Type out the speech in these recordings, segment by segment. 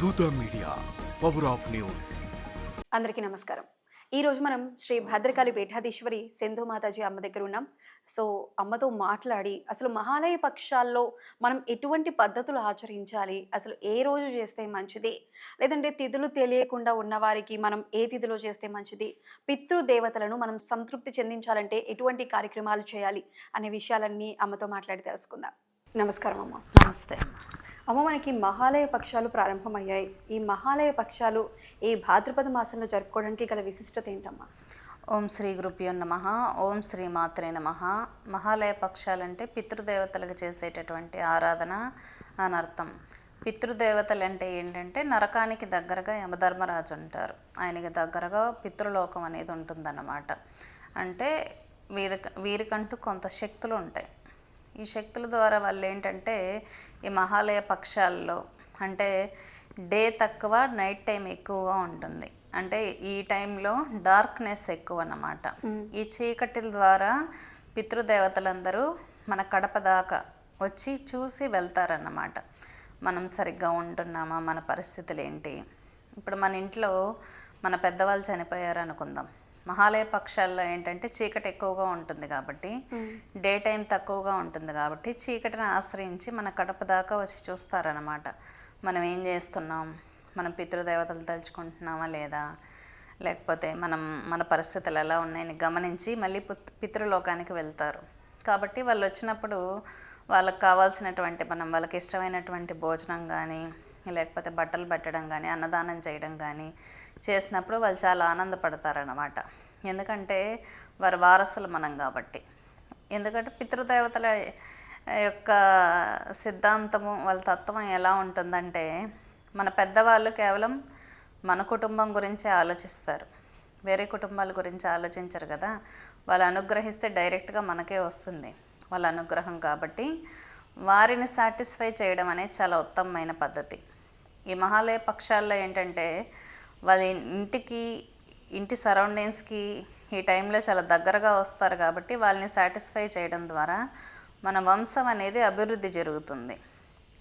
దూత media power of news అందరికీ నమస్కారం. ఈ రోజు మనం శ్రీ భద్రకాళి పీఠాధీశ్వరి సింధు మాతాజీ అమ్మ దగ్గర ఉన్నాం. సో అమ్మతో మాట్లాడి అసలు మహాలయ పక్షాల్లో మనం ఎటువంటి పద్ధతులు ఆచరించాలి? అసలు ఏ రోజు చేస్తే మంచిది? లేదంటే తిథులు తెలియకుండా ఉన్న వారికి మనం ఏ తిథిలో చేస్తే మంచిది? పితృదేవతలను మనం సంతృప్తి చెందించాలంటే ఎటువంటి కార్యక్రమాలు చేయాలి? అనే విషయాలన్నీ అమ్మతో మాట్లాడి తెలుసుకుందాం. నమస్కారం అమ్మ. నమస్తే అమ్మ. అమ్మ మనకి మహాలయ పక్షాలు ప్రారంభమయ్యాయి. ఈ మహాలయ పక్షాలు ఈ భాద్రపద మాసంలో జరుపుకోవడానికి గల విశిష్టత ఏంటమ్మా? ఓం శ్రీ గురుభ్యో నమ. ఓం శ్రీ మాత్రే నమ. మహాలయ పక్షాలంటే పితృదేవతలకు చేసేటటువంటి ఆరాధన అని అర్థం. పితృదేవతలు అంటే ఏంటంటే నరకానికి దగ్గరగా యమధర్మరాజు ఉంటారు. ఆయనకి దగ్గరగా పితృలోకం అనేది ఉంటుందన్నమాట. అంటే వీరి వీరికంటూ కొంత శక్తులు ఉంటాయి. ఈ శక్తుల ద్వారా వాళ్ళు ఏంటంటే ఈ మహాలయ పక్షాల్లో అంటే డే తక్కువ నైట్ టైం ఎక్కువగా ఉంటుంది. అంటే ఈ టైంలో డార్క్నెస్ ఎక్కువ అన్నమాట ఈ చీకటిల ద్వారా పితృదేవతలందరూ మన కడప దాకా వచ్చి చూసి వెళ్తారన్నమాట. మనం సరిగ్గా ఉంటున్నామా? మన పరిస్థితులు ఏంటి? ఇప్పుడు మన ఇంట్లో మన పెద్దవాళ్ళు చనిపోయారు అనుకుందాం మహాలయ పక్షాల్లో ఏంటంటే చీకటి ఎక్కువగా ఉంటుంది కాబట్టి డే టైం తక్కువగా ఉంటుంది కాబట్టి చీకటిని ఆశ్రయించి మన కడప దాకా వచ్చి చూస్తారనమాట మనం ఏం చేస్తున్నాం? మనం పితృదేవతలు తలుచుకుంటున్నామా లేదా? లేకపోతే మనం మన పరిస్థితులు ఎలా ఉన్నాయని గమనించి మళ్ళీ పుత్- పితృలోకానికి వెళ్తారు. కాబట్టి వాళ్ళు వచ్చినప్పుడు వాళ్ళకి కావాల్సినటువంటి మనం వాళ్ళకి ఇష్టమైనటువంటి భోజనం కానీ లేకపోతే బట్టలు పెట్టడం కానీ అన్నదానం చేయడం కానీ చేసినప్పుడు వాళ్ళు చాలా ఆనందపడతారన్నమాట. ఎందుకంటే వారి వారసులు మనం కాబట్టి. ఎందుకంటే పితృదేవతల యొక్క సిద్ధాంతము వాళ్ళ తత్వం ఎలా ఉంటుందంటే మన పెద్దవాళ్ళు కేవలం మన కుటుంబం గురించే ఆలోచిస్తారు. వేరే కుటుంబాల గురించి ఆలోచించరు కదా. వాళ్ళు అనుగ్రహిస్తే డైరెక్ట్గా మనకే వస్తుంది వాళ్ళ అనుగ్రహం కాబట్టి వారిని సాటిస్ఫై చేయడం అనేది చాలా ఉత్తమమైన పద్ధతి. ఈ మహాలయ పక్షాల్లో ఏంటంటే వాళ్ళ ఇంటికి ఇంటి సరౌండింగ్స్కి ఈ టైంలో చాలా దగ్గరగా వస్తారు కాబట్టి వాళ్ళని సాటిస్ఫై చేయడం ద్వారా మన వంశం అనేది అభివృద్ధి జరుగుతుంది.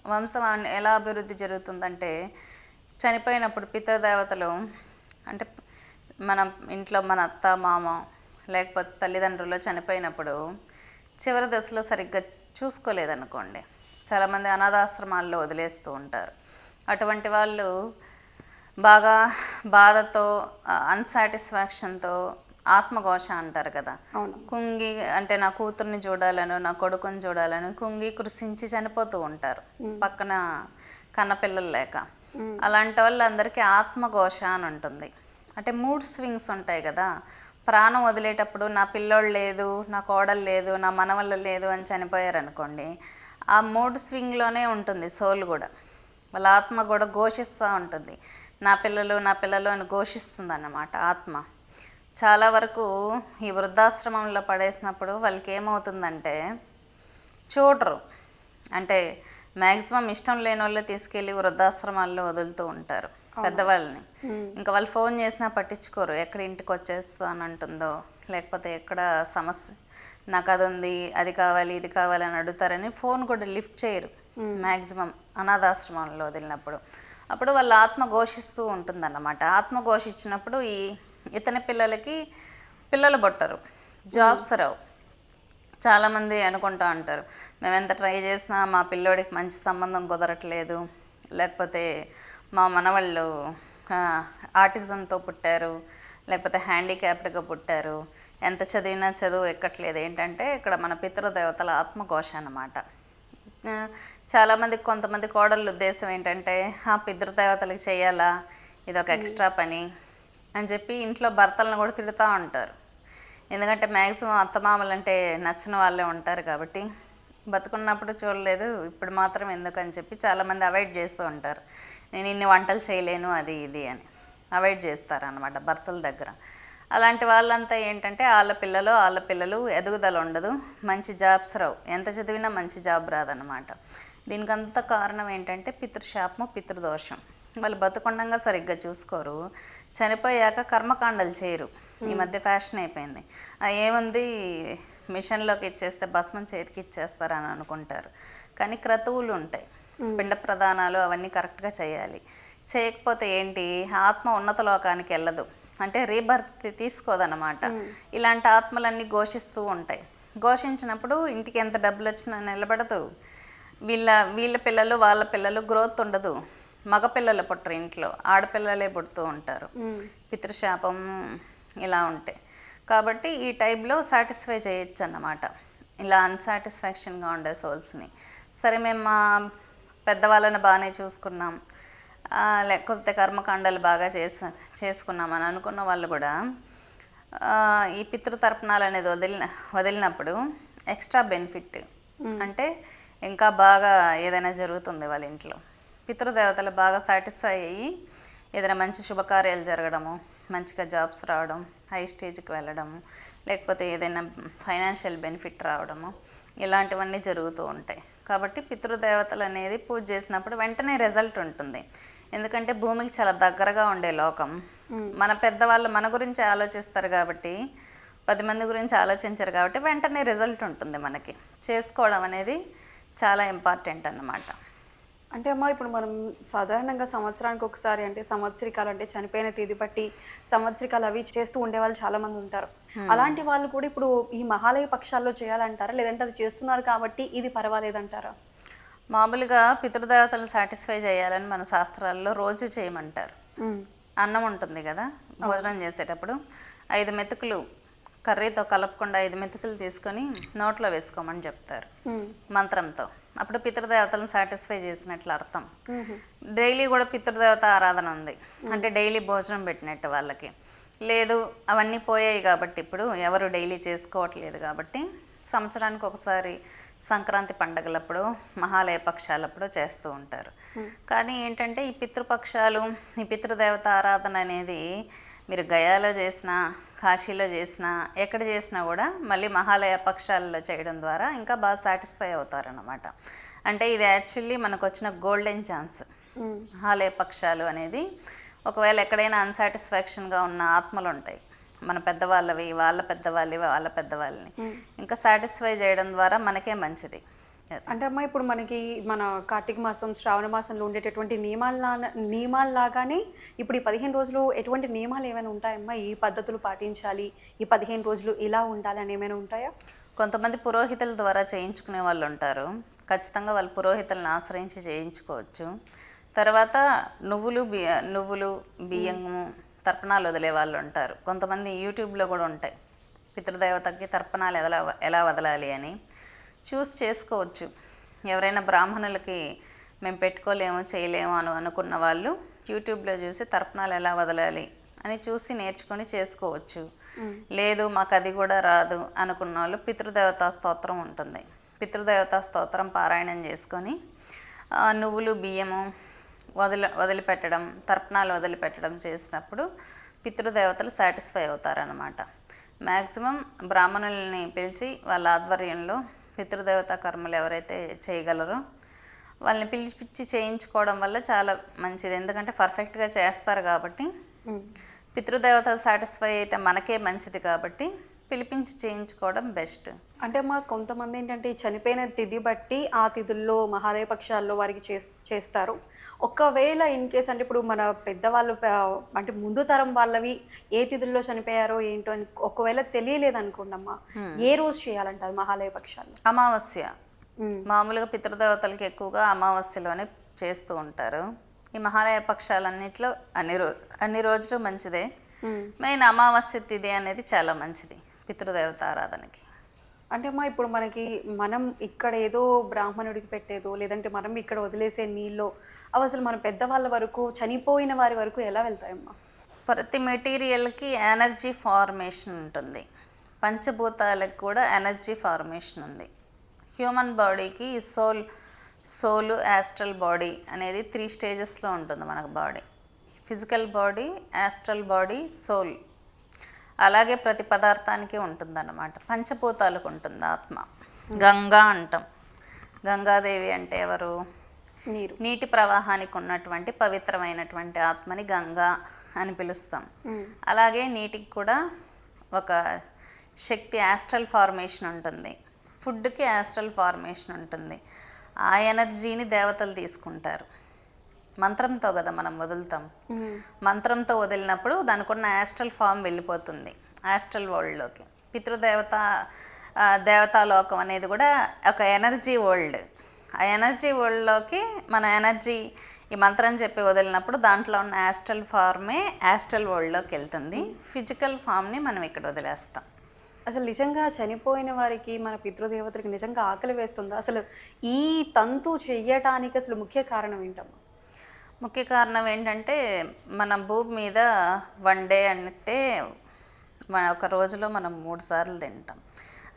వంశం ఎలా అభివృద్ధి జరుగుతుందంటే చనిపోయినప్పుడు పితృదేవతలు అంటే మన ఇంట్లో మన అత్త మామ లేకపోతే తల్లిదండ్రులు చనిపోయినప్పుడు చివరి దశలో సరిగ్గా చూసుకోలేదనుకోండి. చాలామంది అనాథాశ్రమాల్లో వదిలేస్తూ ఉంటారు. అటువంటి వాళ్ళు బాగా బాధతో అన్సాటిస్ఫాక్షన్తో ఆత్మఘోష అంటారు కదా. కుంగి అంటే నా కూతుర్ని చూడాలను నా కొడుకుని చూడాలను కుంగి కృషించి చనిపోతూ ఉంటారు. పక్కన కన్నపిల్లలు లేక. అలాంటి వాళ్ళందరికీ ఆత్మఘోష అని ఉంటుంది. అంటే మూడ్ స్వింగ్స్ ఉంటాయి కదా. ప్రాణం వదిలేటప్పుడు నా పిల్లోడు లేదు నా కోడలు లేదు నా మనవళ్ళు లేదు అని చనిపోయారు అనుకోండి ఆ మూడ్ స్వింగ్లోనే ఉంటుంది సోల్ కూడా. వాళ్ళ ఆత్మ కూడా ఘోషిస్తూ ఉంటుంది. నా పిల్లలు నా పిల్లలు అని ఘోషిస్తుంది అన్నమాట ఆత్మ. చాలా వరకు ఈ వృద్ధాశ్రమంలో పడేసినప్పుడు వాళ్ళకి ఏమవుతుందంటే చూడరు. అంటే మ్యాక్సిమం ఇష్టం లేని వాళ్ళే తీసుకెళ్ళి వృద్ధాశ్రమాల్లో వదులుతూ ఉంటారు పెద్దవాళ్ళని. ఇంకా వాళ్ళు ఫోన్ చేసినా పట్టించుకోరు. ఎక్కడ ఇంటికి వచ్చేస్తా అని అంటుందో లేకపోతే ఎక్కడ సమస్య నాకు అది ఉంది అది కావాలి ఇది కావాలి అని అడుగుతారని ఫోన్ కూడా లిఫ్ట్ చేయరు మ్యాక్సిమం అనాథాశ్రమంలో వదిలినప్పుడు. అప్పుడు వాళ్ళ ఆత్మ ఘోషిస్తూ ఉంటుందన్నమాట. ఆత్మ ఘోషించినప్పుడు ఈ ఇతని పిల్లలకి పిల్లలు పుట్టరు. జాబ్స్ రావు. చాలామంది అనుకుంటా ఉంటారు మేము ఎంత ట్రై చేసినా మా పిల్లోడికి మంచి సంబంధం కుదరట్లేదు. లేకపోతే మా మనవాళ్ళు ఆటిజంతో పుట్టారు లేకపోతే హ్యాండిక్యాప్డ్గా పుట్టారు. ఎంత చదివినా చదువు ఎక్కట్లేదు. ఏంటంటే ఇక్కడ మన పితృదేవతల ఆత్మఘోష అన్నమాట. చాలామంది కొంతమంది కోడళ్ళ ఉద్దేశం ఏంటంటే ఆ పితృదేవతలకు చేయాలా? ఇది ఒక ఎక్స్ట్రా పని అని చెప్పి ఇంట్లో భర్తలను కూడా తిడుతూ ఉంటారు. ఎందుకంటే మ్యాక్సిమం అత్తమామలు అంటే నచ్చిన వాళ్ళే ఉంటారు కాబట్టి బతుకున్నప్పుడు చూడలేదు ఇప్పుడు మాత్రం ఎందుకు అని చెప్పి చాలామంది అవాయిడ్ చేస్తూ ఉంటారు. నేను ఇన్ని వంటలు చేయలేను అది ఇది అని. అవాయిడ్ చేస్తారు అనమాట భర్తల దగ్గర. అలాంటి వాళ్ళంతా ఏంటంటే వాళ్ళ పిల్లలు వాళ్ళ పిల్లలు ఎదుగుదల ఉండదు. మంచి జాబ్స్ రావు. ఎంత చదివినా మంచి జాబ్ రాదనమాట దీనికంతా కారణం ఏంటంటే పితృశాపము పితృదోషం. వాళ్ళు బతుకుండంగా సరిగ్గా చూసుకోరు. చనిపోయాక కర్మకాండలు చేయరు. ఈ మధ్య ఫ్యాషన్ అయిపోయింది. ఏముంది? మిషన్లోకి ఇచ్చేస్తే భస్మం చేతికి ఇచ్చేస్తారని అనుకుంటారు. కానీ క్రతువులు ఉంటాయి. పిండ ప్రదానాలు అవన్నీ కరెక్ట్గా చేయాలి. చేయకపోతే ఏంటి? ఆత్మ ఉన్నత లోకానికి వెళ్ళదు. అంటే రీబర్త్ తీసుకోదన్నమాట. ఇలాంటి ఆత్మలన్నీ ఘోషిస్తూ ఉంటాయి. ఘోషించినప్పుడు ఇంటికి ఎంత డబ్బులు వచ్చినా నిలబడదు. వీళ్ళ వీళ్ళ పిల్లలు వాళ్ళ పిల్లలు గ్రోత్ ఉండదు. మగ పిల్లలు పుట్టరు ఇంట్లో. ఆడపిల్లలే పుడుతూ ఉంటారు. పితృశాపం ఇలా ఉంటాయి కాబట్టి ఈ టైంలో సాటిస్ఫై చేయొచ్చు అన్నమాట ఇలా అన్సాటిస్ఫాక్షన్గా ఉండే సోల్స్ని సరే మేము మా పెద్దవాళ్ళని బాగానే చూసుకున్నాం. లేకపోతే కర్మకాండాలు బాగా చేసు చేసుకున్నామని అనుకున్న వాళ్ళు కూడా ఈ పితృతర్పణాలు అనేది వదిలిన వదిలినప్పుడు ఎక్స్ట్రా బెనిఫిట్ అంటే ఇంకా బాగా ఏదైనా జరుగుతుంది వాళ్ళ ఇంట్లో. పితృదేవతలు బాగా సాటిస్ఫై అయ్యి ఏదైనా మంచి శుభకార్యాలు జరగడము మంచిగా జాబ్స్ రావడం హై స్టేజ్కి వెళ్ళడము లేకపోతే ఏదైనా ఫైనాన్షియల్ బెనిఫిట్ రావడము ఇలాంటివన్నీ జరుగుతూ ఉంటాయి. కాబట్టి పితృదేవతలు అనేది పూజ చేసినప్పుడు వెంటనే రిజల్ట్ ఉంటుంది. ఎందుకంటే భూమికి చాలా దగ్గరగా ఉండే లోకం. మన పెద్దవాళ్ళు మన గురించి ఆలోచిస్తారు కాబట్టి పది మంది గురించి ఆలోచించరు కాబట్టి వెంటనే రిజల్ట్ ఉంటుంది మనకి. చేసుకోవడం అనేది చాలా ఇంపార్టెంట్ అన్నమాట. అంటే అమ్మా ఇప్పుడు మనం సాధారణంగా సంవత్సరానికి ఒకసారి అంటే సంవత్సరికాలు అంటే చనిపోయిన తేదీ బట్టి సంవత్సరికాలు అవి చేస్తూ ఉండే వాళ్ళు చాలా మంది ఉంటారు అలాంటి వాళ్ళు కూడా ఇప్పుడు ఈ మహాలయ పక్షాల్లో చేయాలంటారా? లేదంటే అది చేస్తున్నారు కాబట్టి ఇది పర్వాలేదంటారా? మామూలుగా పితృదేవతలను సాటిస్ఫై చేయాలని మన శాస్త్రాల్లో రోజు చేయమంటారు. అన్నం ఉంటుంది కదా భోజనం చేసేటప్పుడు ఐదు మెతుకులు కర్రీతో కలపకుండా ఐదు మెతుకులు తీసుకొని నోట్లో వేసుకోమని చెప్తారు మంత్రంతో. అప్పుడు పితృదేవతలను సాటిస్ఫై చేసినట్లు అర్థం. డైలీ కూడా పితృదేవత ఆరాధన ఉంది. అంటే డైలీ భోజనం పెట్టినట్టు వాళ్ళకి. లేదు అవన్నీ పోయాయి కాబట్టి ఇప్పుడు ఎవరు డైలీ చేసుకోవట్లేదు కాబట్టి సంవత్సరానికి ఒకసారి సంక్రాంతి పండగలప్పుడు మహాలయ పక్షాలప్పుడు చేస్తూ ఉంటారు. కానీ ఏంటంటే ఈ పితృపక్షాలు ఈ పితృదేవత ఆరాధన అనేది మీరు గయాలో చేసినా కాశీలో చేసినా ఎక్కడ చేసినా కూడా మళ్ళీ మహాలయ పక్షాలలో చేయడం ద్వారా ఇంకా బాగా సాటిస్ఫై అవుతారన్నమాట. అంటే ఇది యాక్చువల్లీ మనకు వచ్చిన గోల్డెన్ ఛాన్స్. మహాలయ పక్షాలు అనేది ఒకవేళ ఎక్కడైనా అన్సాటిస్ఫాక్షన్గా ఉన్న ఆత్మలు ఉంటాయి మన పెద్దవాళ్ళవి వాళ్ళ పెద్దవాళ్ళవి వాళ్ళ పెద్దవాళ్ళని. ఇంకా సాటిస్ఫై చేయడం ద్వారా మనకే మంచిది. అంటే అమ్మా ఇప్పుడు మనకి మన కార్తీక మాసం శ్రావణ మాసంలో ఉండేటటువంటి నియమాల నియమాల్లాగానే ఇప్పుడు ఈ పదిహేను రోజులు ఎటువంటి నియమాలు ఏమైనా ఉంటాయమ్మా ఈ పద్ధతులు పాటించాలి ఈ పదిహేను రోజులు ఇలా ఉండాలి అని ఏమైనా ఉంటాయా? కొంతమంది పురోహితుల ద్వారా చేయించుకునే వాళ్ళు ఉంటారు. ఖచ్చితంగా వాళ్ళు పురోహితులను ఆశ్రయించి చేయించుకోవచ్చు. తర్వాత నువ్వులు బియ్య నువ్వులు బియ్యము తర్పణాలు వదిలే వాళ్ళు ఉంటారు. కొంతమంది యూట్యూబ్లో కూడా ఉంటాయి. పితృదేవతకి తర్పణాలు ఎలా ఎలా వదలాలి అని. చూస్ చేసుకోవచ్చు. ఎవరైనా బ్రాహ్మణులకి మేము పెట్టుకోలేము చేయలేము అని అనుకున్న వాళ్ళు యూట్యూబ్లో చూసి తర్పణాలు ఎలా వదలాలి అని చూసి నేర్చుకొని చేసుకోవచ్చు. లేదు మాకు అది కూడా రాదు అనుకున్న వాళ్ళు పితృదేవతా స్తోత్రం ఉంటుంది. పితృదేవతా స్తోత్రం పారాయణం చేసుకొని నువ్వులు బియ్యము వదిలి వదిలిపెట్టడం తర్పణాలు వదిలిపెట్టడం చేసినప్పుడు పితృదేవతలు సాటిస్ఫై అవుతారనమాట మ్యాక్సిమం బ్రాహ్మణుల్ని పిలిచి వాళ్ళ ఆధ్వర్యంలో పితృదేవత కర్మలు ఎవరైతే చేయగలరో వాళ్ళని పిలిపించి చేయించుకోవడం వల్ల చాలా మంచిది. ఎందుకంటే పర్ఫెక్ట్గా చేస్తారు కాబట్టి. పితృదేవతలు సాటిస్ఫై అయితే మనకే మంచిది కాబట్టి పిలిపించి చేయించుకోవడం బెస్ట్ అంటే మా కొంతమంది ఏంటంటే చనిపోయిన తిథి బట్టి ఆ తిథుల్లో మహాలయ పక్షాల్లో వారికి చేస్- చేస్తారు. ఒకవేళ ఇన్ కేస్ అంటే ఇప్పుడు మన పెద్దవాళ్ళు అంటే ముందు తరం వాళ్ళవి ఏ తిథుల్లో చనిపోయారో ఏంటో అని ఒకవేళ తెలియలేదు అనుకోండమ్మా ఏ రోజు చేయాలంటారు మహాలయ పక్షాల్లో? అమావాస్య. మామూలుగా పితృదేవతలకి ఎక్కువగా అమావాస్యలోనే చేస్తూ ఉంటారు. ఈ మహాలయ పక్షాలన్నింటిలో అన్ని రో అన్ని రోజులు మంచిదే. మెయిన్ అమావాస్య తిథి అనేది చాలా మంచిది పితృదేవత ఆరాధనకి. అంటే అమ్మా ఇప్పుడు మనకి మనం ఇక్కడ ఏదో బ్రాహ్మణుడికి పెట్టేదో లేదంటే మనం ఇక్కడ వదిలేసే నీళ్ళు అవి అసలు మన పెద్దవాళ్ళ వరకు చనిపోయిన వారి వరకు ఎలా వెళ్తాయమ్మా? ప్రతి మెటీరియల్కి ఎనర్జీ ఫార్మేషన్ ఉంటుంది. పంచభూతాలకు కూడా ఎనర్జీ ఫార్మేషన్ ఉంది. హ్యూమన్ బాడీకి సోల్ సోలు యాస్ట్రల్ బాడీ అనేది త్రీ స్టేజెస్లో ఉంటుంది మనకు body. Physical body astral body soul. అలాగే ప్రతి పదార్థానికి ఉంటుందన్నమాట. పంచభూతాలకు ఉంటుంది ఆత్మ. గంగా అంటాం. గంగాదేవి అంటే ఎవరు? నీరు. నీటి ప్రవాహానికి ఉన్నటువంటి పవిత్రమైనటువంటి ఆత్మని గంగా అని పిలుస్తాం. అలాగే నీటికి కూడా ఒక శక్తి యాస్ట్రల్ ఫార్మేషన్ ఉంటుంది. ఫుడ్కి యాస్ట్రల్ ఫార్మేషన్ ఉంటుంది. ఆ ఎనర్జీని దేవతలు తీసుకుంటారు. మంత్రంతో కదా మనం వదులుతాం. మంత్రంతో వదిలినప్పుడు దానికి ఉన్న యాస్ట్రల్ ఫామ్ వెళ్ళిపోతుంది యాస్ట్రల్ వరల్డ్లోకి పితృదేవత దేవతాలోకం అనేది కూడా ఒక ఎనర్జీ వరల్డ్ ఆ ఎనర్జీ వరల్డ్లోకి మన ఎనర్జీ ఈ మంత్రం చెప్పి వదిలినప్పుడు దాంట్లో ఉన్న యాస్ట్రల్ ఫార్మే యాస్ట్రల్ వరల్డ్లోకి వెళ్తుంది. ఫిజికల్ ఫామ్ని మనం ఇక్కడ వదిలేస్తాం. అసలు నిజంగా చనిపోయిన వారికి మన పితృదేవతలకి నిజంగా ఆకలి వేస్తుందా? అసలు ఈ తంతు చెయ్యటానికి అసలు ముఖ్య కారణం ఏంటమ్మా? ముఖ్య కారణం ఏంటంటే మన భూమి మీద వన్ డే అంటే మన ఒక రోజులో మనం మూడు సార్లు తింటాం.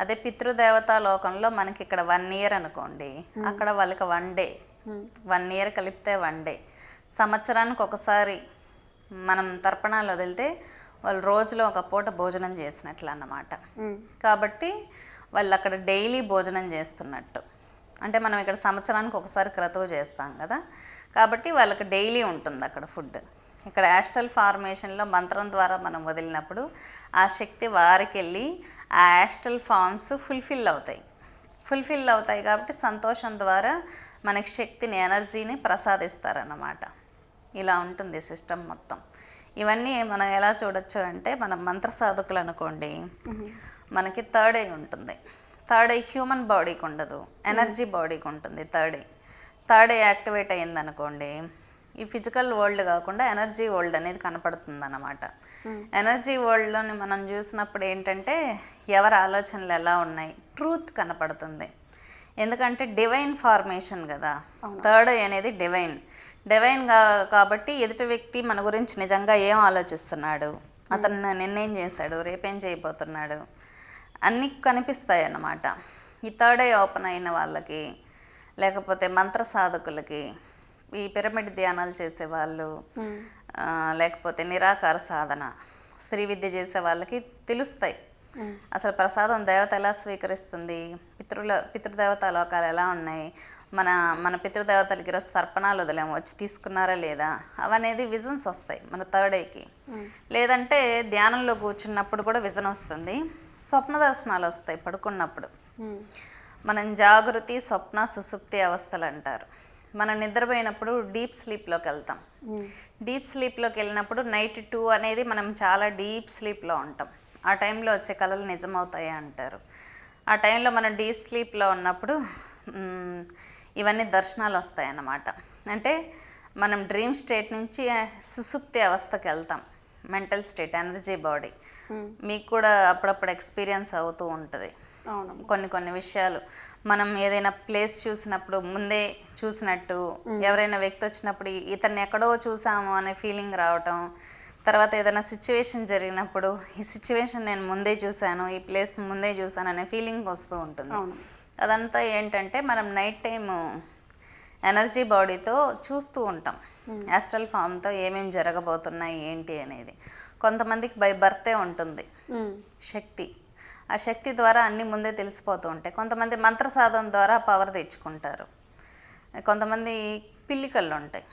అదే పితృదేవతా లోకంలో మనకి ఇక్కడ వన్ ఇయర్ అనుకోండి అక్కడ వాళ్ళకి వన్ డే. వన్ ఇయర్ కలిపితే వన్ డే. సంవత్సరానికి ఒకసారి మనం తర్పణాలు వదిలితే వాళ్ళు రోజులో ఒక పూట భోజనం చేసినట్లు అన్నమాట. కాబట్టి వాళ్ళు అక్కడ డైలీ భోజనం చేస్తున్నట్టు. అంటే మనం ఇక్కడ సంవత్సరానికి ఒకసారి క్రతువు చేస్తాం కదా. కాబట్టి వాళ్ళకి డైలీ ఉంటుంది అక్కడ ఫుడ్. ఇక్కడ యాస్టల్ ఫార్మేషన్లో మంత్రం ద్వారా మనం వదిలినప్పుడు ఆ శక్తి వారికి వెళ్ళి ఆ యాస్టల్ ఫార్మ్స్ ఫుల్ఫిల్ అవుతాయి. ఫుల్ఫిల్ అవుతాయి కాబట్టి సంతోషం ద్వారా మనకి శక్తిని ఎనర్జీని ప్రసాదిస్తారన్నమాట. ఇలా ఉంటుంది సిస్టమ్ మొత్తం. ఇవన్నీ మనం ఎలా చూడొచ్చు అంటే మనం మంత్ర సాధకులు అనుకోండి. మనకి థర్డ్ ఐ ఉంటుంది. థర్డ్ ఐ హ్యూమన్ బాడీకి ఉండదు. ఎనర్జీ బాడీకి ఉంటుంది థర్డ్ ఐ థర్డ్ యాక్టివేట్ అయింది అనుకోండి ఈ ఫిజికల్ వరల్డ్ కాకుండా ఎనర్జీ వరల్డ్ అనేది కనపడుతుంది అన్నమాట ఎనర్జీ వరల్డ్లోని మనం చూసినప్పుడు ఏంటంటే ఎవరి ఆలోచనలు ఎలా ఉన్నాయి? ట్రూత్ కనపడుతుంది. ఎందుకంటే డివైన్ ఫార్మేషన్ కదా. థర్డ్ అనేది డివైన్. డివైన్ కాబట్టి ఎదుటి వ్యక్తి మన గురించి నిజంగా ఏం ఆలోచిస్తున్నాడు? అతను నిన్నేం చేశాడు? రేపేం చేయబోతున్నాడు? అన్నీ కనిపిస్తాయి అన్నమాట ఈ థర్డ్ ఐ ఓపెన్ అయిన వాళ్ళకి లేకపోతే మంత్ర సాధకులకి ఈ పిరమిడ్ ధ్యానాలు చేసే వాళ్ళు లేకపోతే నిరాకార సాధన స్త్రీ విద్య చేసే వాళ్ళకి తెలుస్తాయి. అసలు ప్రసాదం దేవత ఎలా స్వీకరిస్తుంది? పితృల పితృదేవత లోకాలు ఎలా ఉన్నాయి? మన మన పితృదేవతలకి ఈరోజు తర్పణాలు వదిలేము వచ్చి తీసుకున్నారా లేదా? అవనేది విజన్స్ వస్తాయి మన థర్డ్ ఐకి లేదంటే ధ్యానంలో కూర్చున్నప్పుడు కూడా విజన్ వస్తుంది. స్వప్న దర్శనాలు వస్తాయి పడుకున్నప్పుడు. మనం జాగృతి స్వప్న సుసుప్తి అవస్థలు అంటారు. మనం నిద్రపోయినప్పుడు డీప్ స్లీప్లోకి వెళ్తాం. డీప్ స్లీప్లోకి వెళ్ళినప్పుడు నైట్ టూ అనేది మనం చాలా డీప్ స్లీప్లో ఉంటాం. ఆ టైంలో వచ్చే కళలు నిజమవుతాయి అంటారు. ఆ టైంలో మనం డీప్ స్లీప్లో ఉన్నప్పుడు ఇవన్నీ దర్శనాలు వస్తాయి అన్నమాట అంటే మనం డ్రీమ్ స్టేట్ నుంచి సుసుప్తి అవస్థకి వెళ్తాం. Mental state energy body. మీకు కూడా అప్పుడప్పుడు ఎక్స్పీరియన్స్ అవుతూ ఉంటుంది. కొన్ని కొన్ని విషయాలు. మనం ఏదైనా ప్లేస్ చూసినప్పుడు ముందే చూసినట్టు ఎవరైనా వ్యక్తి వచ్చినప్పుడు ఇతన్ని ఎక్కడో చూసాము అనే ఫీలింగ్ రావటం తర్వాత ఏదైనా సిచ్యువేషన్ జరిగినప్పుడు ఈ సిచ్యువేషన్ నేను ముందే చూశాను ఈ ప్లేస్ ముందే చూశాను అనే ఫీలింగ్ వస్తూ ఉంటుంది. అదంతా ఏంటంటే మనం నైట్ టైము ఎనర్జీ బాడీతో చూస్తూ ఉంటాం. యాస్ట్రల్ ఫామ్తో ఏమేమి జరగబోతున్నాయి ఏంటి అనేది. కొంతమందికి బై బర్తే ఉంటుంది. శక్తి. ఆ శక్తి ద్వారా అన్నీ ముందే తెలిసిపోతూ ఉంటాయి. కొంతమంది మంత్ర సాధన ద్వారా పవర్ తెచ్చుకుంటారు. కొంతమంది పిల్లికళ్ళు ఉంటాయి.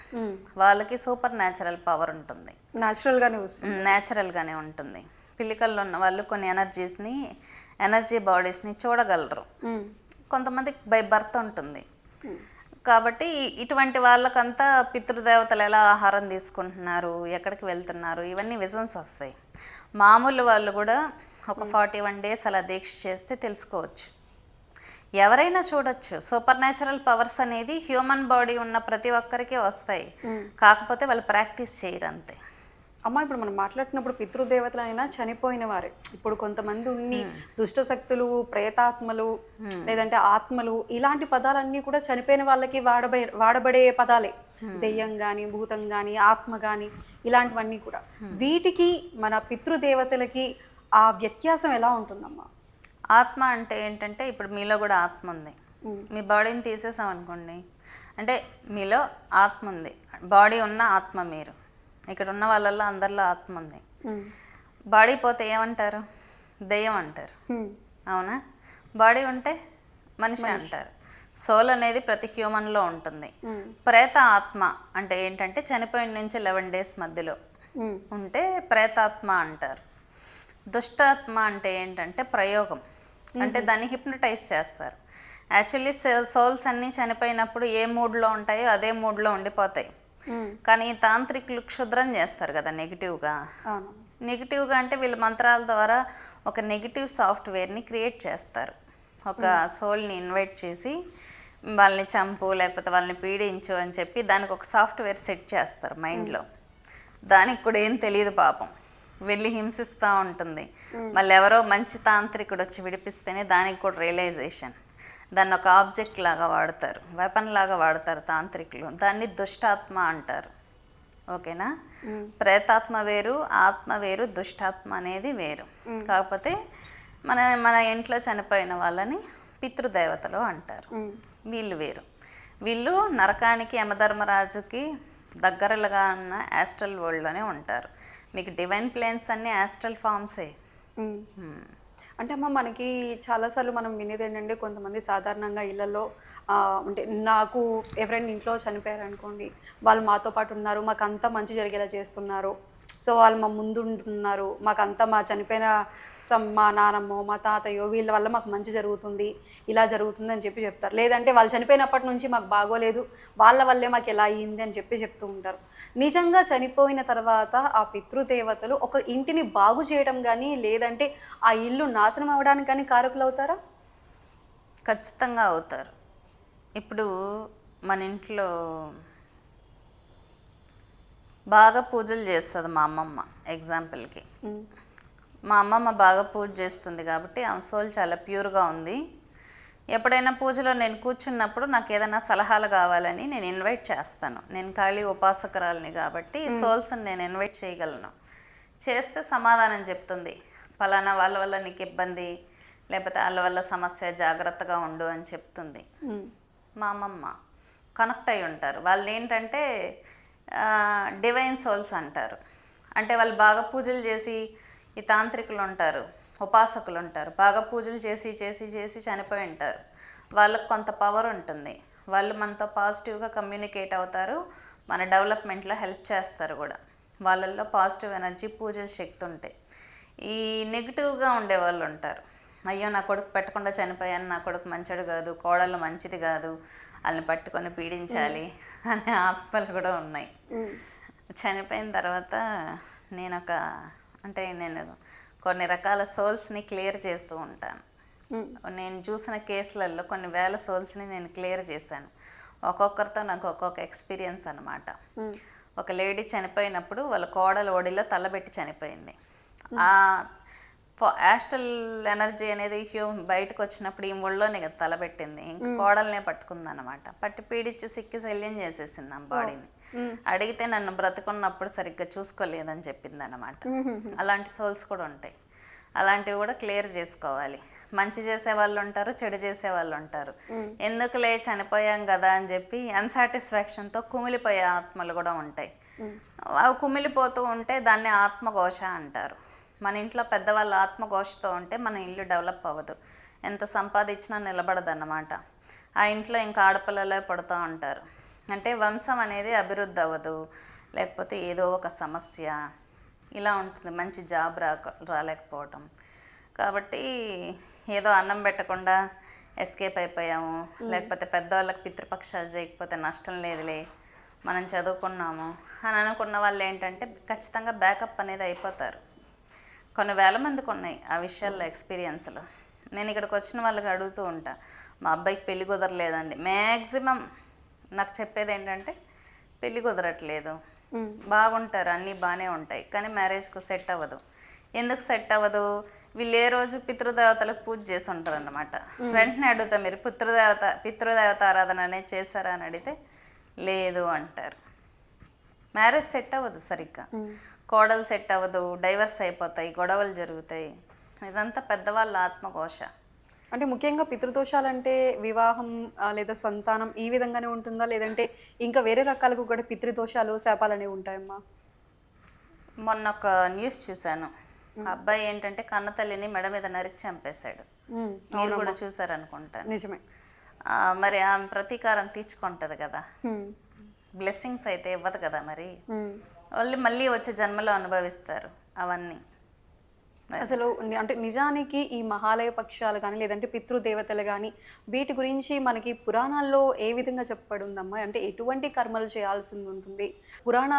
వాళ్ళకి సూపర్ న్యాచురల్ పవర్ ఉంటుంది. న్యాచురల్గానే వస్తుంది. న్యాచురల్గానే ఉంటుంది. పిల్లికల్లో ఉన్న వాళ్ళు కొన్ని ఎనర్జీస్ని ఎనర్జీ బాడీస్ని చూడగలరు. ఉమ్. కొంతమందికి బై బర్త్ ఉంటుంది. కాబట్టి ఇటువంటి వాళ్ళకంతా పితృదేవతలు ఎలా ఆహారం తీసుకుంటున్నారు ఎక్కడికి వెళ్తున్నారు ఇవన్నీ విజన్స్ వస్తాయి. మామూలు వాళ్ళు కూడా ఒక ఫార్టీ వన్ డేస్ అలా దీక్ష చేస్తే తెలుసుకోవచ్చు. ఎవరైనా చూడొచ్చు. సూపర్ న్యాచురల్ పవర్స్ అనేది హ్యూమన్ బాడీ ఉన్న ప్రతి ఒక్కరికి వస్తాయి. కాకపోతే వాళ్ళు ప్రాక్టీస్ చేయరు అంతే. అమ్మ ఇప్పుడు మనం మాట్లాడుతున్నప్పుడు పితృదేవతలు అయినా చనిపోయిన వారే. ఇప్పుడు కొంతమంది ఉన్ని దుష్ట శక్తులు ప్రేతాత్మలు లేదంటే ఆత్మలు ఇలాంటి పదాలన్నీ కూడా చనిపోయిన వాళ్ళకి వాడబడే వాడబడే పదాలే. దెయ్యం గాని భూతం గాని ఆత్మ గాని ఇలాంటివన్నీ కూడా. వీటికి మన పితృదేవతలకి ఆ వ్యత్యాసం ఎలా ఉంటుందమ్మా? ఆత్మ అంటే ఏంటంటే ఇప్పుడు మీలో కూడా ఆత్మ ఉంది. మీ బాడీని తీసేసాం అనుకోండి. అంటే మీలో ఆత్మ ఉంది. బాడీ ఉన్న ఆత్మ మీరు. ఇక్కడ ఉన్న వాళ్ళల్లో అందరిలో ఆత్మ ఉంది. బాడీ పోతే ఏమంటారు? దెయ్యం అంటారు. అవునా? బాడీ ఉంటే మనిషి అంటారు. సోల్ అనేది ప్రతి హ్యూమన్లో ఉంటుంది. ప్రేత ఆత్మ అంటే ఏంటంటే చనిపోయిన నుంచి లెవెన్ డేస్ మధ్యలో. ఉంటే ప్రేతాత్మ అంటారు. దుష్టాత్మ అంటే ఏంటంటే ప్రయోగం. అంటే దాన్ని హిప్నటైజ్ చేస్తారు. యాక్చువల్లీ సోల్స్ అన్నీ చనిపోయినప్పుడు ఏ మూడ్లో ఉంటాయో అదే మూడ్లో ఉండిపోతాయి. కానీ తాంత్రికులు క్షుద్రం చేస్తారు కదా నెగిటివ్గా. నెగిటివ్గా అంటే వీళ్ళ మంత్రాల ద్వారా ఒక నెగిటివ్ సాఫ్ట్వేర్ని క్రియేట్ చేస్తారు. ఒక సోల్ని ఇన్వైట్ చేసి వాళ్ళని చంపు లేకపోతే వాళ్ళని పీడించు అని చెప్పి దానికి ఒక సాఫ్ట్వేర్ సెట్ చేస్తారు మైండ్లో. దానికి కూడా ఏం తెలియదు పాపం. వెళ్ళి హింసిస్తూ ఉంటుంది. మళ్ళీ ఎవరో మంచి తాంత్రికుడు వచ్చి విడిపిస్తేనే దానికి కూడా రియలైజేషన్ దాన్ని ఒక ఆబ్జెక్ట్ లాగా వాడతారు. వెపన్ లాగా వాడతారు తాంత్రికులు. దాన్ని దుష్టాత్మ అంటారు. ఓకేనా? ప్రేతాత్మ వేరు ఆత్మ వేరు దుష్టాత్మ అనేది వేరు. కాకపోతే మన మన ఇంట్లో చనిపోయిన వాళ్ళని పితృదేవతలు అంటారు. వీళ్ళు వేరు. వీళ్ళు నరకానికి యమధర్మరాజుకి దగ్గరలుగా ఉన్న యాస్ట్రల్ వరల్డ్లోనే ఉంటారు. మీకు డివైన్ ప్లేన్స్ అన్నీ యాస్ట్రల్ ఫామ్సే ఉమ్. అంటే అమ్మ మనకి చాలాసార్లు మనం వినేది ఏంటంటే కొంతమంది సాధారణంగా ఇళ్ళలో అంటే నాకు ఎవరైనా ఇంట్లో చనిపోయారు అనుకోండి వాళ్ళు మాతో పాటు ఉన్నారు మాకు అంతా మంచి జరిగేలా చేస్తున్నారు. సో వాళ్ళు మా ముందు ఉంటున్నారు మాకు మా చనిపోయిన సమ్ మా నానమ్మో మా తాతయ్యో వీళ్ళ వల్ల మాకు మంచి జరుగుతుంది. ఇలా జరుగుతుంది అని చెప్పి చెప్తారు. లేదంటే వాళ్ళు చనిపోయినప్పటి నుంచి మాకు బాగోలేదు. వాళ్ళ వల్లే మాకు ఎలా అయ్యింది అని చెప్పి చెప్తూ ఉంటారు. నిజంగా చనిపోయిన తర్వాత ఆ పితృదేవతలు ఒక ఇంటిని బాగు చేయడం కానీ లేదంటే ఆ ఇల్లు నాశనం అవ్వడానికి కానీ కారకులు అవుతారా? ఖచ్చితంగా అవుతారు. ఇప్పుడు మన ఇంట్లో బాగా పూజలు చేస్తుంది మా అమ్మమ్మ ఎగ్జాంపుల్కి మా అమ్మమ్మ బాగా పూజ చేస్తుంది కాబట్టి ఆమె సోల్ చాలా ప్యూర్గా ఉంది. ఎప్పుడైనా పూజలో నేను కూర్చున్నప్పుడు నాకు ఏదైనా సలహాలు కావాలని నేను ఇన్వైట్ చేస్తాను. నేను ఖాళీ ఉపాసకురాలని కాబట్టి సోల్స్ని నేను ఇన్వైట్ చేయగలను. చేస్తే సమాధానం చెప్తుంది. పలానా వాళ్ళ వల్ల నీకు ఇబ్బంది లేకపోతే వాళ్ళ వల్ల సమస్య జాగ్రత్తగా ఉండు అని చెప్తుంది. మా అమ్మమ్మ కనెక్ట్ అయి ఉంటారు. వాళ్ళు ఏంటంటే డివైన్ సోల్స్ అంటారు. అంటే వాళ్ళు బాగా పూజలు చేసి ఈ తాంత్రికులు ఉంటారు ఉపాసకులు ఉంటారు. బాగా పూజలు చేసి చేసి చేసి చనిపోయి ఉంటారు. వాళ్ళకు కొంత పవర్ ఉంటుంది. వాళ్ళు మనతో పాజిటివ్గా కమ్యూనికేట్ అవుతారు. మన డెవలప్మెంట్లో హెల్ప్ చేస్తారు కూడా. వాళ్ళల్లో పాజిటివ్ ఎనర్జీ పూజల శక్తి ఉంటాయి ఈ నెగిటివ్గా ఉండే వాళ్ళు ఉంటారు. అయ్యో నా కొడుకు పెట్టకుండా చనిపోయాను. నా కొడుకు మంచడు కాదు కోడలు మంచిది కాదు. వాళ్ళని పట్టుకొని పీడించాలి అనే ఆత్మలు కూడా ఉన్నాయి. చనిపోయిన తర్వాత నేను ఒక అంటే నేను కొన్ని రకాల సోల్స్ని క్లియర్ చేస్తూ ఉంటాను. నేను చూసిన కేసులలో కొన్ని వేల సోల్స్ని నేను క్లియర్ చేశాను. ఒక్కొక్కరితో నాకు ఒక్కొక్క ఎక్స్పీరియన్స్ అనమాట ఒక లేడీ చనిపోయినప్పుడు వాళ్ళ కోడలు ఒడిలో తలబెట్టి చనిపోయింది. ఆ యాస్టల్ ఎనర్జీ అనేది హ్యూ బయటకు వచ్చినప్పుడు ఈ ముళ్ళోనే కదా తలబెట్టింది ఇంకా కోడల్నే పట్టుకుంది అనమాట పట్టి పీడిచ్చి సిక్కి శల్యం చేసేసింది ఆ బాడీని. అడిగితే నన్ను బ్రతుకున్నప్పుడు సరిగ్గా చూసుకోలేదని చెప్పింది అనమాట అలాంటి సోల్స్ కూడా ఉంటాయి. అలాంటివి కూడా క్లియర్ చేసుకోవాలి. మంచి చేసే వాళ్ళు ఉంటారు చెడు చేసే వాళ్ళు ఉంటారు. ఎందుకులే చనిపోయాం కదా అని చెప్పి అన్సాటిస్ఫాక్షన్తో కుమిలిపోయే ఆత్మలు కూడా ఉంటాయి. అవి కుమిలిపోతూ ఉంటే దాన్ని ఆత్మఘోష అంటారు. మన ఇంట్లో పెద్దవాళ్ళ ఆత్మఘోషతో ఉంటే మన ఇల్లు డెవలప్ అవ్వదు. ఎంత సంపాదించినా నిలబడదన్నమాట. ఆ ఇంట్లో ఇంకా ఆడపిల్లలే పడుతూ ఉంటారు. అంటే వంశం అనేది అభివృద్ధి అవ్వదు. లేకపోతే ఏదో ఒక సమస్య. ఇలా ఉంటుంది. మంచి జాబ్ రాక రాలేకపోవటం. కాబట్టి ఏదో అన్నం పెట్టకుండా ఎస్కేప్ అయిపోయాము. లేకపోతే పెద్దవాళ్ళకి పితృపక్షాలు చేయకపోతే నష్టం లేదులే. మనం చదువుకున్నాము. అని అనుకున్న వాళ్ళు ఏంటంటే ఖచ్చితంగా బ్యాకప్ అనేది అయిపోతారు. కొన్ని వేల మందికి ఉన్నాయి ఆ విషయాల్లో ఎక్స్పీరియన్స్లు. నేను ఇక్కడికి వచ్చిన వాళ్ళకి అడుగుతూ ఉంటా మా అబ్బాయికి పెళ్ళి కుదరలేదండి. మ్యాక్సిమం నాకు చెప్పేది ఏంటంటే పెళ్ళి కుదరట్లేదు. బాగుంటారు అన్నీ బాగానే ఉంటాయి కానీ మ్యారేజ్కు సెట్ అవ్వదు. ఎందుకు సెట్ అవ్వదు? వీళ్ళు ఏ రోజు పితృదేవతలకు పూజ చేసి ఉంటారు అనమాట వెంటనే అడుగుతా మీరు పితృదేవత పితృదేవత ఆరాధన అనేది చేశారా? అని అడిగితే లేదు అంటారు. మ్యారేజ్ సెట్ అవ్వదు సరిగ్గా. కోడలు సెట్ అవ్వదు డైవర్స్ అయిపోతాయి గొడవలు జరుగుతాయి. ఇదంతా పెద్దవాళ్ళ ఆత్మఘోష. అంటే ముఖ్యంగా పితృదోషాలంటే వివాహం ఆ, లేదా సంతానం ఈ విధంగానే ఉంటుందా? లేదంటే ఇంకా వేరే రకాలకు కూడా పితృదోషాలు శాపాలు అనేవి ఉంటాయమ్మా? మొన్న ఒక న్యూస్ చూశాను. అబ్బాయి ఏంటంటే కన్న తల్లిని మెడ మీద నరికి చంపేశాడు. మీరు కూడా చూసారనుకుంటాను నిజమే. మరి ఆమె ప్రతీకారం తీర్చుకుంటుంది కదా. బ్లెస్సింగ్స్ అయితే ఇవ్వదు కదా మరి. వాళ్ళు మళ్ళీ వచ్చే జన్మలో అనుభవిస్తారు అవన్నీ. అసలు అంటే నిజానికి ఈ మహాలయ పక్షాలు కానీ లేదంటే పితృదేవతలు కానీ వీటి గురించి మనకి పురాణాల్లో ఏ విధంగా చెప్పబడి ఉందమ్మా అంటే ఎటువంటి కర్మలు చేయాల్సి ఉంటుంది? పురాణ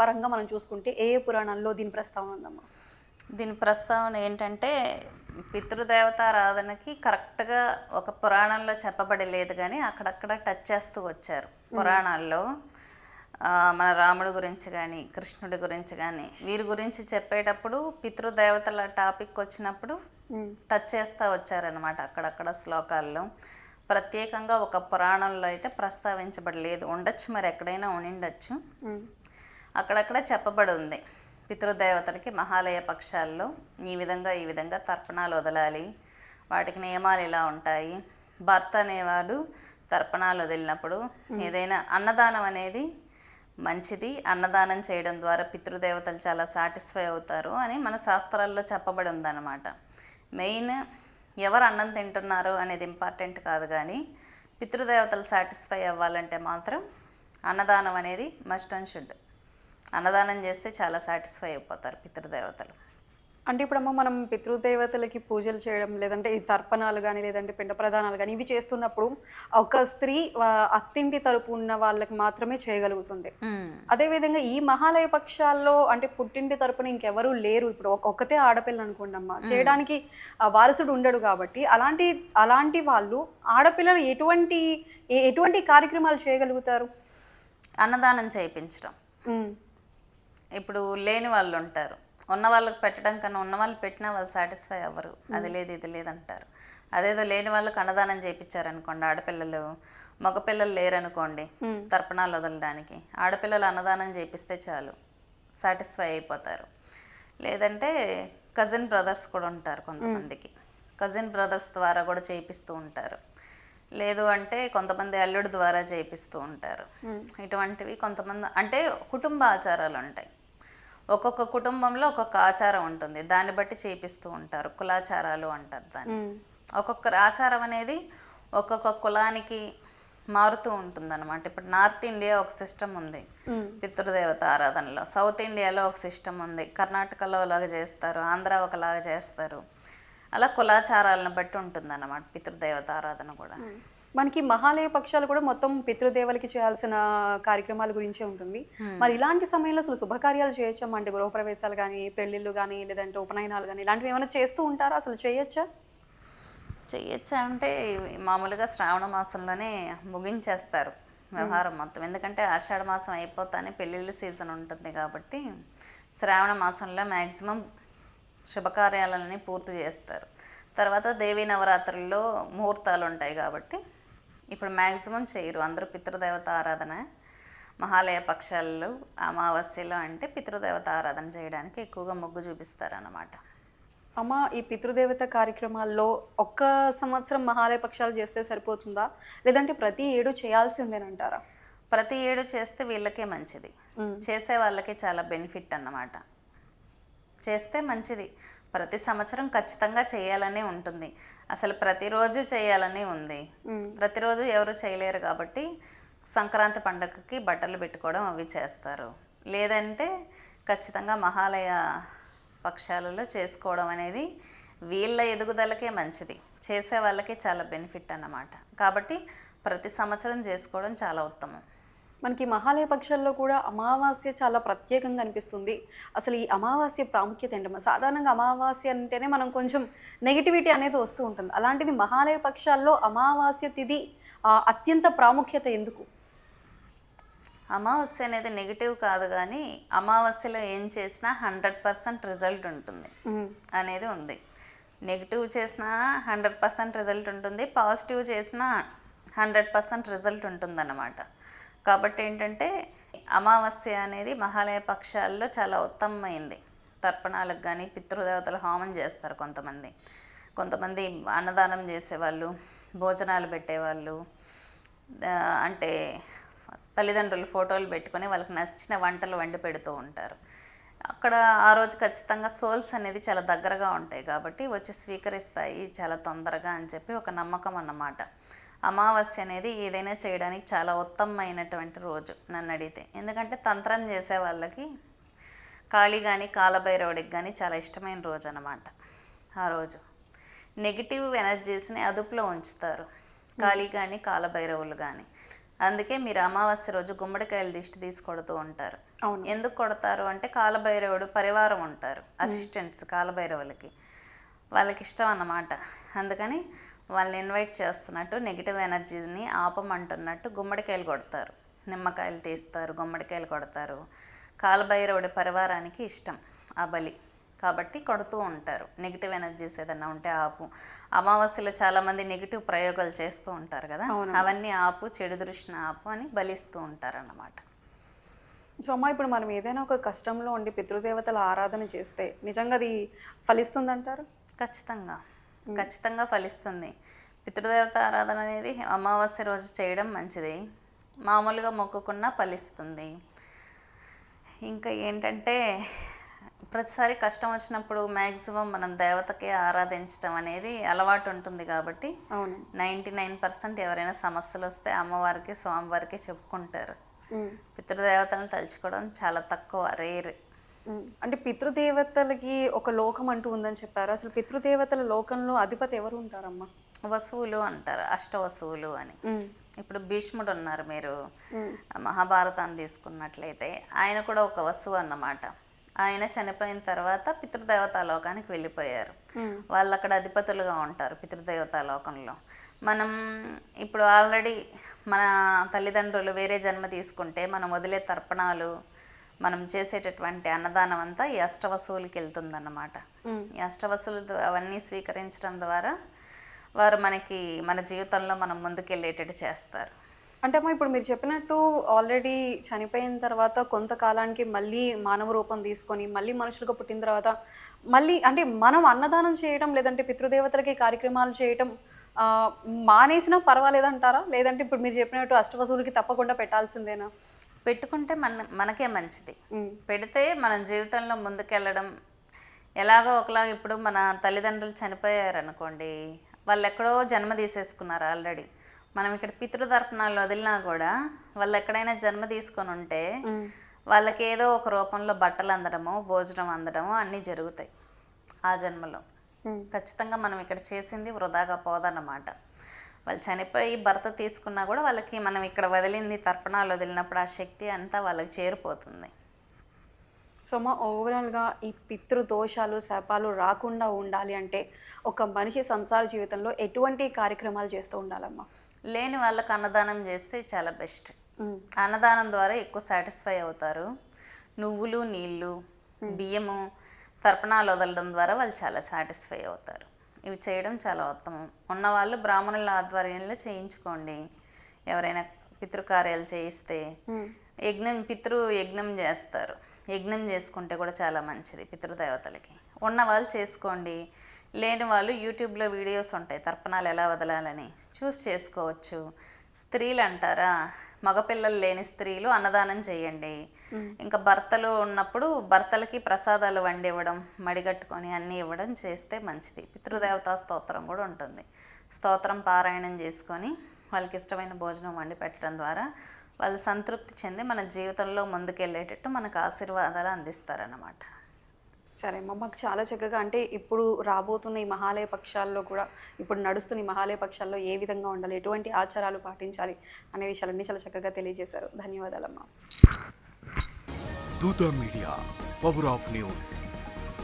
పరంగా మనం చూసుకుంటే ఏ ఏ పురాణాల్లో దీని ప్రస్తావన ఉందమ్మా? దీని ప్రస్తావన ఏంటంటే పితృదేవతారాధనకి కరెక్ట్గా ఒక పురాణంలో చెప్పబడి లేదు కానీ అక్కడక్కడ టచ్ చేస్తూ వచ్చారు పురాణాల్లో. మన రాముడి గురించి కానీ కృష్ణుడి గురించి కానీ వీరి గురించి చెప్పేటప్పుడు పితృదేవతల టాపిక్ వచ్చినప్పుడు టచ్ చేస్తూ వచ్చారనమాట అక్కడక్కడ శ్లోకాల్లో. ప్రత్యేకంగా ఒక పురాణంలో అయితే ప్రస్తావించబడలేదు. ఉండొచ్చు మరి ఎక్కడైనా ఉండిండొచ్చు అక్కడక్కడ చెప్పబడి ఉంది పితృదేవతలకి మహాలయ పక్షాల్లో ఈ విధంగా ఈ విధంగా తర్పణాలు వదలాలి. వాటికి నియమాలు ఇలా ఉంటాయి. భర్త అనేవాడు తర్పణాలు వదిలినప్పుడు ఏదైనా అన్నదానం అనేది మంచిది. అన్నదానం చేయడం ద్వారా పితృదేవతలు చాలా సాటిస్ఫై అవుతారు అని మన శాస్త్రాల్లో చెప్పబడి ఉందన్నమాట. మెయిన్ ఎవరు అన్నం తింటున్నారు అనేది ఇంపార్టెంట్ కాదు కానీ పితృదేవతలు సాటిస్ఫై అవ్వాలంటే మాత్రం అన్నదానం అనేది మస్ట్ అండ్ షుడ్. అన్నదానం చేస్తే చాలా సాటిస్ఫై అయిపోతారు పితృదేవతలు. అంటే ఇప్పుడమ్మ మనం పితృదేవతలకి పూజలు చేయడం లేదంటే ఈ తర్పణాలు కానీ లేదంటే పిండ ప్రదానాలు కానీ ఇవి చేస్తున్నప్పుడు ఒక స్త్రీ అత్తింటి తరపు ఉన్న వాళ్ళకి మాత్రమే చేయగలుగుతుంది. అదేవిధంగా ఈ మహాలయ పక్షాల్లో అంటే పుట్టింటి తరపున ఇంకెవరూ లేరు. ఇప్పుడు ఒక ఒక్కతే ఆడపిల్ల అనుకోండి అమ్మ చేయడానికి వారసుడు ఉండడు కాబట్టి అలాంటి అలాంటి వాళ్ళు ఆడపిల్లలు ఎటువంటి ఎటువంటి కార్యక్రమాలు చేయగలుగుతారు? అన్నదానం చేయించడం. ఇప్పుడు లేని వాళ్ళు ఉంటారు. ఉన్న వాళ్ళకి పెట్టడం కన్నా ఉన్న వాళ్ళు పెట్టినా వాళ్ళు సాటిస్ఫై అవ్వరు. అది లేదు ఇది లేదు అంటారు. అదేదో లేని వాళ్ళకి అన్నదానం చేయించారనుకోండి ఆడపిల్లలు. మగపిల్లలు లేరనుకోండి. తర్పణాలు వదలడానికి ఆడపిల్లలు అన్నదానం చేపిస్తే చాలు. సాటిస్ఫై అయిపోతారు. లేదంటే కజిన్ బ్రదర్స్ కూడా ఉంటారు కొంతమందికి. కజిన్ బ్రదర్స్ ద్వారా కూడా చేయిస్తూ ఉంటారు. లేదు అంటే కొంతమంది అల్లుడి ద్వారా చేయిస్తూ ఉంటారు. ఇటువంటివి కొంతమంది అంటే కుటుంబ ఆచారాలు ఉంటాయి. ఒక్కొక్క కుటుంబంలో ఒక్కొక్క ఆచారం ఉంటుంది. దాన్ని బట్టి చేపిస్తూ ఉంటారు. కులాచారాలు అంటారు దాన్ని. ఒక్కొక్క ఆచారం అనేది ఒక్కొక్క కులానికి మారుతూ ఉంటుంది ఇప్పుడు నార్త్ ఇండియా ఒక సిస్టమ్ ఉంది. పితృదేవత ఆరాధనలో. సౌత్ ఇండియాలో ఒక సిస్టమ్ ఉంది. కర్ణాటకలో ఒకలాగా చేస్తారు. ఆంధ్ర ఒకలాగా చేస్తారు. అలా కులాచారాలను బట్టి ఉంటుంది అన్నమాట పితృదేవత ఆరాధన కూడా. మనకి మహాలయ పక్షాలు కూడా మొత్తం పితృదేవలకి చేయాల్సిన కార్యక్రమాల గురించే ఉంటుంది. మరి ఇలాంటి సమయంలో అసలు శుభకార్యాలు చేయొచ్చా? అంటే గృహప్రవేశాలు కానీ పెళ్ళిళ్ళు కానీ లేదంటే ఉపనయనాలు కానీ ఇలాంటివి ఏమైనా చేస్తూ ఉంటారా? అసలు చేయొచ్చా? చెయ్యొచ్చా అంటే మామూలుగా శ్రావణ మాసంలోనే ముగించేస్తారు వ్యవహారం మొత్తం. ఎందుకంటే ఆషాఢ మాసం అయిపోతానే పెళ్ళిళ్ళ సీజన్ ఉంటుంది కాబట్టి శ్రావణ మాసంలో మ్యాక్సిమం శుభకార్యాలన్నీ పూర్తి చేస్తారు. తర్వాత దేవీ నవరాత్రుల్లో ముహూర్తాలు ఉంటాయి కాబట్టి ఇప్పుడు మ్యాక్సిమం చేయరు. అందరూ పితృదేవత ఆరాధన మహాలయ పక్షాల్లో అమావాస్యలో అంటే పితృదేవత ఆరాధన చేయడానికి ఎక్కువగా మొగ్గు చూపిస్తారన్నమాట. అమ్మ ఈ పితృదేవత కార్యక్రమాల్లో ఒక్క సంవత్సరం మహాలయ పక్షాలు చేస్తే సరిపోతుందా? లేదంటే ప్రతి ఏడు చేయాల్సిందేనంటారా ప్రతి ఏడు చేస్తే వీళ్ళకే మంచిది. చేసే వాళ్ళకి చాలా బెనిఫిట్ అన్నమాట. చేస్తే మంచిది. ప్రతి సంవత్సరం ఖచ్చితంగా చేయాలని ఉంటుంది. అసలు ప్రతిరోజు చేయాలని ఉంది. ప్రతిరోజు ఎవరు చేయలేరు కాబట్టి సంక్రాంతి పండగకి బట్టలు పెట్టుకోవడం అవి చేస్తారు. లేదంటే ఖచ్చితంగా మహాలయ పక్షాలలో చేసుకోవడం అనేది వీళ్ళ ఎదుగుదలకే మంచిది. చేసే వాళ్ళకి చాలా బెనిఫిట్ అన్నమాట. కాబట్టి ప్రతి సంవత్సరం చేసుకోవడం చాలా ఉత్తమం. మనకి మహాలయ పక్షాల్లో కూడా అమావాస్య చాలా ప్రత్యేకంగా అనిపిస్తుంది. అసలు ఈ అమావాస్య ప్రాముఖ్యత ఏంటమ్మా సాధారణంగా అమావాస్య అంటేనే మనం కొంచెం నెగిటివిటీ అనేది వస్తూ ఉంటుంది. అలాంటిది మహాలయ పక్షాల్లో అమావాస్య తిథి అత్యంత ప్రాముఖ్యత ఎందుకు? అమావాస్య అనేది నెగిటివ్ కాదు కానీ అమావాస్యలో ఏం చేసినా హండ్రెడ్ పర్సెంట్ రిజల్ట్ ఉంటుంది. అనేది ఉంది. నెగిటివ్ చేసినా హండ్రెడ్ పర్సెంట్ రిజల్ట్ ఉంటుంది పాజిటివ్ చేసినా హండ్రెడ్ పర్సెంట్ రిజల్ట్ ఉంటుందన్నమాట. కాబట్టి ఏంటంటే అమావాస్య అనేది మహాలయ పక్షాల్లో చాలా ఉత్తమమైంది. తర్పణాలకు కానీ పితృదేవతలు హోమం చేస్తారు కొంతమంది. కొంతమంది అన్నదానం చేసేవాళ్ళు భోజనాలు పెట్టేవాళ్ళు అంటే తల్లిదండ్రులు ఫోటోలు పెట్టుకొని వాళ్ళకి నచ్చిన వంటలు వండి పెడుతూ ఉంటారు. అక్కడ ఆ రోజు ఖచ్చితంగా సోల్స్ అనేది చాలా దగ్గరగా ఉంటాయి కాబట్టి వచ్చి స్వీకరిస్తాయి చాలా తొందరగా అని చెప్పి ఒక నమ్మకం అన్నమాట. అమావాస్య అనేది ఏదైనా చేయడానికి చాలా ఉత్తమమైనటువంటి రోజు నన్ను అడిగితే. ఎందుకంటే తంత్రం చేసే వాళ్ళకి కాళీ కానీ కాలభైరవుడికి కానీ చాలా ఇష్టమైన రోజు అన్నమాట ఆ రోజు. నెగిటివ్ ఎనర్జీస్ని అదుపులో ఉంచుతారు. కాళీ కానీ కాలభైరవులు కానీ అందుకే మీరు అమావాస్య రోజు గుమ్మడికాయలు దిష్టి తీసి కొడుతూ ఉంటారు. ఎందుకు కొడతారు అంటే కాలభైరవుడు పరివారం ఉంటారు అసిస్టెంట్స్ కాలభైరవులకి. వాళ్ళకి ఇష్టం అన్నమాట. అందుకని వాళ్ళని ఇన్వైట్ చేస్తున్నట్టు నెగిటివ్ ఎనర్జీని ఆపమంటున్నట్టు గుమ్మడికాయలు కొడతారు. నిమ్మకాయలు తీస్తారు గుమ్మడికాయలు కొడతారు. కాలభైరవుడి పరివారానికి ఇష్టం ఆ బలి. కాబట్టి కొడుతూ ఉంటారు. నెగిటివ్ ఎనర్జీస్ ఏదన్నా ఉంటే ఆపు. అమావాస్యలో చాలామంది నెగిటివ్ ప్రయోగాలు చేస్తూ ఉంటారు కదా? అవన్నీ ఆపు చెడు దృష్టిని ఆపు అని బలిస్తూ ఉంటారు అన్నమాట సో అమ్మ ఇప్పుడు మనం ఏదైనా ఒక కష్టంలో ఉండి పితృదేవతల ఆరాధన చేస్తే నిజంగా అది ఫలిస్తుందంటారు? ఖచ్చితంగా. ఖచ్చితంగా ఫలిస్తుంది. పితృదేవత ఆరాధన అనేది అమావాస్య రోజు చేయడం మంచిది. మామూలుగా మొక్కుకున్నా ఫలిస్తుంది. ఇంకా ఏంటంటే ప్రతిసారి కష్టం వచ్చినప్పుడు మ్యాక్సిమం మనం దేవతకే ఆరాధించడం అనేది అలవాటు ఉంటుంది కాబట్టి నైంటీ నైన్ పర్సెంట్ ఎవరైనా సమస్యలు వస్తే అమ్మవారికి స్వామివారికి చెప్పుకుంటారు. ఉమ్. పితృదేవతలను తలుచుకోవడం చాలా తక్కువ రేర్. అంటే పితృదేవతలకి ఒక లోకం అంటూ ఉందని చెప్పారు. అసలు పితృదేవతల లోకంలో అధిపతి ఎవరు ఉంటారమ్మా? వసువులు అంటారు అష్ట వసువులు అని. ఇప్పుడు భీష్ముడు ఉన్నారు మీరు. మహాభారతాన్ని తీసుకున్నట్లయితే ఆయన కూడా ఒక వస్తువు అన్నమాట. ఆయన చనిపోయిన తర్వాత పితృదేవతా లోకానికి వెళ్ళిపోయారు. వాళ్ళు అక్కడ అధిపతులుగా ఉంటారు పితృదేవతా లోకంలో. మనం ఇప్పుడు ఆల్రెడీ మన తల్లిదండ్రులు వేరే జన్మ తీసుకుంటే మనం వదిలే తర్పణాలు మనం చేసేటటువంటి అన్నదానం అంతా ఈ అష్టవసువులకి వెళ్తుందన్నమాట. ఈ అష్టవసులు ద- అవన్నీ స్వీకరించడం ద్వారా వారు మనకి మన జీవితంలో మనం ముందుకెళ్ళేటట్టు చేస్తారు. అంటే అమ్మా ఇప్పుడు మీరు చెప్పినట్టు ఆల్రెడీ చనిపోయిన తర్వాత కొంతకాలానికి మళ్ళీ మానవ రూపం తీసుకొని మళ్ళీ మనుషులుగా పుట్టిన తర్వాత మళ్ళీ అంటే మనం అన్నదానం చేయడం లేదంటే పితృదేవతలకి కార్యక్రమాలు చేయటం ఆ, మానేసినా పర్వాలేదంటారా? లేదంటే ఇప్పుడు మీరు చెప్పినట్టు అష్టవసువులకి తప్పకుండా పెట్టాల్సిందేనా? పెట్టుకుంటే మన మనకే మంచిది. పెడితే మన జీవితంలో ముందుకెళ్ళడం ఎలాగో ఒకలాగా ఇప్పుడు మన తల్లిదండ్రులు చనిపోయారు అనుకోండి వాళ్ళు ఎక్కడో జన్మ తీసేసుకున్నారు ఆల్రెడీ మనం ఇక్కడ పితృతర్పణాలు వదిలినా కూడా వాళ్ళు ఎక్కడైనా జన్మ తీసుకొని ఉంటే. వాళ్ళకి ఏదో ఒక రూపంలో బట్టలు అందడము భోజనం అందడము అన్నీ జరుగుతాయి ఆ జన్మలో. ఖచ్చితంగా మనం ఇక్కడ చేసింది వృధాగా పోదన్నమాట వాళ్ళు చనిపోయి భర్త తీసుకున్నా కూడా వాళ్ళకి మనం ఇక్కడ వదిలింది తర్పణాలు వదిలినప్పుడు ఆ శక్తి అంతా వాళ్ళకి చేరిపోతుంది. సో మా ఓవరాల్గా ఈ పితృ దోషాలు శాపాలు రాకుండా ఉండాలి అంటే ఒక మనిషి సంసార జీవితంలో ఎటువంటి కార్యక్రమాలు చేస్తూ ఉండాలమ్మా? లేని వాళ్ళకి అన్నదానం చేస్తే చాలా బెస్ట్. అన్నదానం ద్వారా ఎక్కువ సాటిస్ఫై అవుతారు. నువ్వులు నీళ్ళు బియ్యము తర్పణాలు వదలడం ద్వారా వాళ్ళు చాలా సాటిస్ఫై అవుతారు. ఇవి చేయడం చాలా ఉత్తమం. ఉన్నవాళ్ళు బ్రాహ్మణుల ఆధ్వర్యంలో చేయించుకోండి. ఎవరైనా పితృకార్యాలు చేయిస్తే. యజ్ఞం పితృ యజ్ఞం చేస్తారు. యజ్ఞం చేసుకుంటే కూడా చాలా మంచిది పితృదేవతలకి. ఉన్న వాళ్ళు చేసుకోండి. లేని వాళ్ళు యూట్యూబ్లో వీడియోస్ ఉంటాయి. తర్పణాలు ఎలా వదలాలని చూసి చేసుకోవచ్చు. స్త్రీలు అంటారా మగపిల్లలు లేని స్త్రీలు అన్నదానం చేయండి. ఇంకా భర్తలు ఉన్నప్పుడు భర్తలకి ప్రసాదాలు వండి ఇవ్వడం మడిగట్టుకొని అన్నీ ఇవ్వడం చేస్తే మంచిది. పితృదేవతా స్తోత్రం కూడా ఉంటుంది. స్తోత్రం పారాయణం చేసుకొని వాళ్ళకి ఇష్టమైన భోజనం వండి పెట్టడం ద్వారా వాళ్ళు సంతృప్తి చెంది మన జీవితంలో ముందుకెళ్ళేటట్టు మనకు ఆశీర్వాదాలు అందిస్తారన్నమాట. సరే అమ్మ మాకు చాలా చక్కగా అంటే ఇప్పుడు రాబోతున్న ఈ మహాలయ పక్షాల్లో కూడా ఇప్పుడు నడుస్తున్న ఈ మహాలయ పక్షాల్లో ఏ విధంగా ఉండాలి ఎటువంటి ఆచారాలు పాటించాలి అనే విషయాలన్నీ చాలా చక్కగా తెలియజేశారు. ధన్యవాదాలమ్మా. దూత మీడియా పవర్ ఆఫ్ న్యూస్.